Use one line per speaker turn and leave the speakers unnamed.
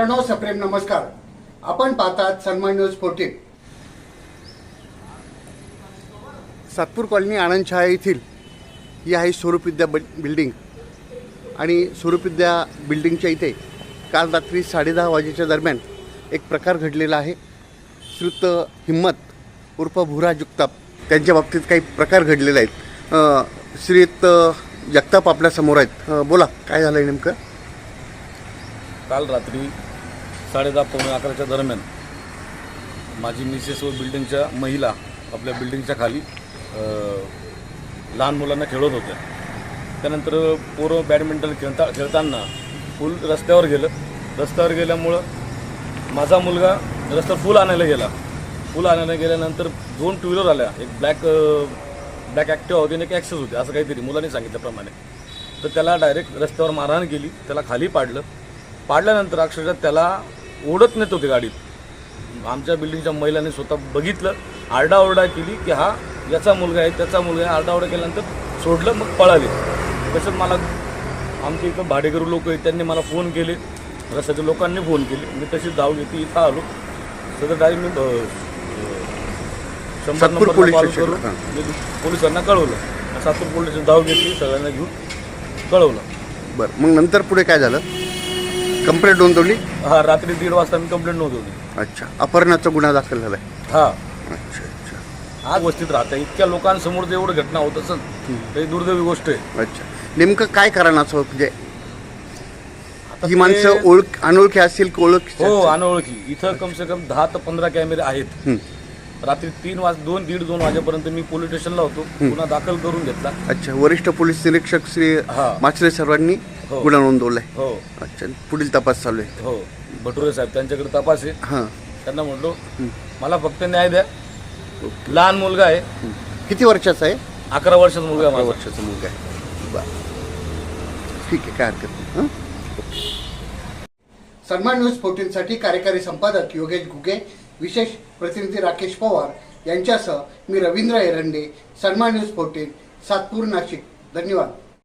प्रणव सप्रेम नमस्कार. आपण पाहतात Sanman news fourteen. Satpur colony Anandshah येथील ही आहे स्वरूप विद्या बिल्डिंग. आणि स्वरूपविद्या बिल्डिंगच्या इथे काल रात्री साडेदहा वाजेच्या दरम्यान एक प्रकार घडलेला आहे. श्रुत हिम्मत उर्फ भुरा जगताप त्यांच्या बाबतीत काही प्रकार घडलेले आहेत. श्रीत जगताप आपल्यासमोर आहेत. बोला काय झालं आहे नेमकं?
काल रात्री साडेदहा पावणे अकराच्या दरम्यान माझी मिसेस व बिल्डिंगच्या महिला आपल्या बिल्डिंगच्या खाली लहान मुलांना खेळत होत्या. त्यानंतर पोरं बॅडमिंटन खेळता खेळताना फुल रस्त्यावर गेलं. रस्त्यावर गेल्यामुळं माझा मुलगा रस्त्यावर फुल आणायला गेला. फुल आणायला गेल्यानंतर दोन टू व्हीलर आल्या. एक ब्लॅक ब्लॅक ॲक्टिव्हा होती आणि एक ॲक्सेस होती असं काहीतरी मुलांनी सांगितल्याप्रमाणे तर त्याला डायरेक्ट रस्त्यावर मारहाण केली त्याला खाली पाडलं. पाडल्यानंतर अक्षरशः त्याला ओढत नेत होते गाडीत. आमच्या बिल्डिंगच्या महिलांनी स्वतः बघितलं आरडाओरडा केली की हा याचा मुलगा आहे त्याचा मुलगा आहे आरडाओरडा केल्यानंतर सोडलं मग पळाले. तसंच मला आमच्या इथं भाडेकरू लोक आहेत त्यांनी मला फोन केले. रस्त्याच्या लोकांनी फोन केले. मी तशी धाव घेते इथं आलो. सगळं डायरेक्ट मी शंभर
पोलीस स्टेशनला,
करून. मी पोलिसांना कळवलं. सातपूर पोलिसांनी धाव घेतली सगळ्यांना घेऊन कळवलं.
बरं मग नंतर पुढे काय झालं? कंप्लेंट नोंदवली?
हा रात्री दीड वाजता मी कंप्लेंट नोंदवली.
अच्छा. अपहरणाचा गुन्हा दाखल झालाय?
हा.
अच्छा अच्छा.
आज वस्तीत राहता इतक्या लोकांसमोर जर एवढं घटना होत असेल तर ही दुर्दैवी गोष्ट आहे.
अच्छा. नेमकं काय कारणाचं म्हणजे
आता
ही
ते-
माणसं ओळख अनोळखी असतील की ओळख
हो अनोळखी. इथं कम से कम दहा ते पंधरा कॅमेरे आहेत.
हं.
रात्री तीन वाज दोन दीड दोन वाजेपर्यंत मी पोलीस स्टेशनला होतो. गुन्हा दाखल करून घेतला.
अच्छा. वरिष्ठ पोलीस निरीक्षक श्री
हा.
माचरे सर्वांनी
हो.
गुन्हा नोंदवलाय
हो.
अच्छा पुढील तपास चालू आहे.
हो. भटुरे साहेब त्यांच्याकडे तपास आहे.
हां.
त्यांना म्हणलो मला फक्त न्याय द्या. लहान मुलगा आहे.
किती वर्षाचा आहे?
अकरा वर्षाचा मुलगा आहे
अकरा
माझा.
वर्षाचा मुलगा आहे. बरं. ठीक आहे काय हरकत नाही. हं? सन्मान न्यूज फोर्टीनसाठी कार्यकारी संपादक योगेश घुगे विशेष प्रतिनिधी राकेश पवार यांच्यासह मी रवींद्र एरंडे सन्मान न्यूज फोर्टीन सातपूर नाशिक. धन्यवाद.